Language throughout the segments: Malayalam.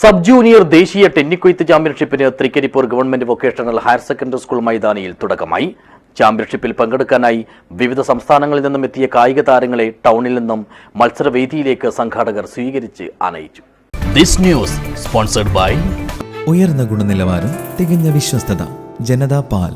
സബ് ജൂനിയർ ദേശീയ ടെന്നിക്കൊയ്ത്ത് ചാമ്പ്യൻഷിപ്പിന് Trikaripur government vocational higher secondary school മൈതാനിയിൽ തുടക്കമായി. ചാമ്പ്യൻഷിപ്പിൽ പങ്കെടുക്കാനായി വിവിധ സംസ്ഥാനങ്ങളിൽ നിന്നും എത്തിയ കായിക താരങ്ങളെ ടൗണിൽ നിന്നും മത്സരവേദിയിലേക്ക് സംഘാടകർ സ്വീകരിച്ച് ആനയിച്ചു. ദിസ് ന്യൂസ് സ്പോൺസർഡ് ബൈ ഉയർന്ന ഗുണനിലവാരം തികഞ്ഞ വിശ്വസ്തത ജനതാ പാൽ.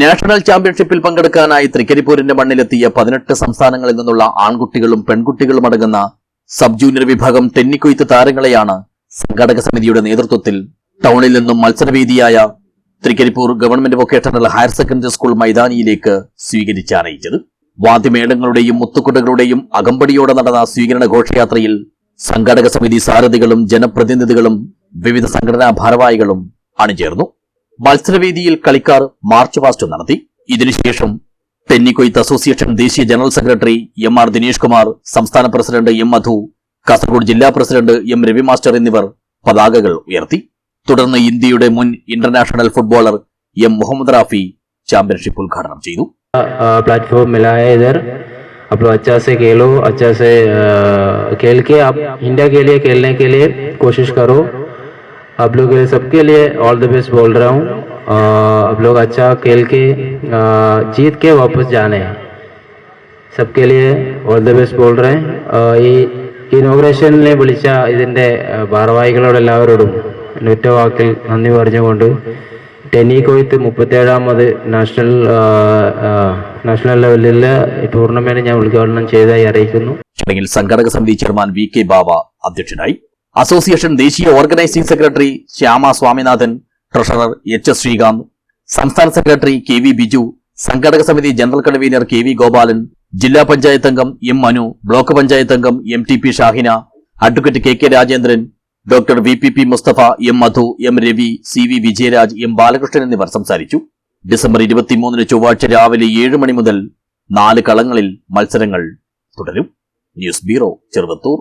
നാഷണൽ ചാമ്പ്യൻഷിപ്പിൽ പങ്കെടുക്കാനായി തൃക്കരിപ്പൂരിന്റെ മണ്ണിലെത്തിയ പതിനെട്ട് സംസ്ഥാനങ്ങളിൽ നിന്നുള്ള ആൺകുട്ടികളും പെൺകുട്ടികളും അടങ്ങുന്ന സബ് ജൂനിയർ വിഭാഗം ടെന്നിക്കൊയ്ത്ത് താരങ്ങളെയാണ് സംഘാടക സമിതിയുടെ നേതൃത്വത്തിൽ ടൗണിൽ നിന്നും മത്സരവേദിയായ Trikaripur government vocational higher secondary school മൈതാനിയിലേക്ക് സ്വീകരിച്ച് അറിയിച്ചത്. വാദ്യമേളങ്ങളുടെയും മുത്തുക്കുട്ടകളുടെയും അകമ്പടിയോടെ നടന്ന സ്വീകരണ ഘോഷയാത്രയിൽ സംഘാടക സമിതി സാരഥികളും ജനപ്രതിനിധികളും വിവിധ സംഘടനാ ഭാരവാഹികളും അണിചേർന്നു. മത്സരവേദിയിൽ കളിക്കാർ മാർച്ച് പാസ്റ്റ് നടത്തി. ഇതിനുശേഷം തെന്നിക്കൊയ്ത്ത് അസോസിയേഷൻ ദേശീയ general secretary M R Dinesh Kumar സംസ്ഥാന പ്രസിഡന്റ് എം മധു കാസർഗോഡ് ജില്ലാ പ്രസിഡന്റ് എം രവി മാസ്റ്റർ എന്നിവർ പതാകകൾ ഉയർത്തി. തുടർന്ന് ഇന്ത്യയുടെ മുൻ international footballer M Muhammad Rafi championship ഉദ്ഘാടനം ചെയ്തു प्लेटफॉर्म मिला है इधर आप लोग अच्छा से खेलो अच्छा से अ, खेल के आप इंडिया के लिए खेलने के लिए कोशिश करो आप लोग के लिए सबके लिए ऑल द बेस्ट बोल रहा हूँ अ, आप लोग अच्छा खेल के अ, जीत के वापस जाने हैं सबके लिए all the best ball ray ഈ ഇനോഗ്രേഷനിൽ വിളിച്ച ഇതിൻ്റെ ഭാരവാഹികളോട് എല്ലാവരോടും ഒറ്റ വാക്കിൽ നന്ദി പറഞ്ഞുകൊണ്ട് ടെന്നി കൊയ്ത്ത് മുപ്പത്തേഴാമത് നാഷണൽ നാഷണൽ ലെവലിൽ ടൂർണമെന്റ് ഞാൻ ഉദ്ഘാടനം ചെയ്തതായി അറിയിക്കുന്നു. ചടങ്ങിൽ സംഘാടക സമിതി ചെയർമാൻ വി കെ ബാബ അധ്യക്ഷനായി. അസോസിയേഷൻ ദേശീയ organising secretary Shyama Swaminathan treasurer H S Srikanth സംസ്ഥാന സെക്രട്ടറി കെ വി ബിജു സംഘാടക സമിതി general convener K V Gopalan ജില്ലാ പഞ്ചായത്ത് അംഗം എം മനു ബ്ലോക്ക് പഞ്ചായത്ത് അംഗം M T P Shahina advocate K K Rajendran doctor V P P Mustafa M Madhu M Ravi C V Vijayaraj M Balakrishnan എന്നിവർ സംസാരിച്ചു. ഡിസംബർ ഇരുപത്തിമൂന്നിന് ചൊവ്വാഴ്ച രാവിലെ ഏഴ് മണി മുതൽ നാല് കളങ്ങളിൽ മത്സരങ്ങൾ തുടരും. News bureau Cheruvathur.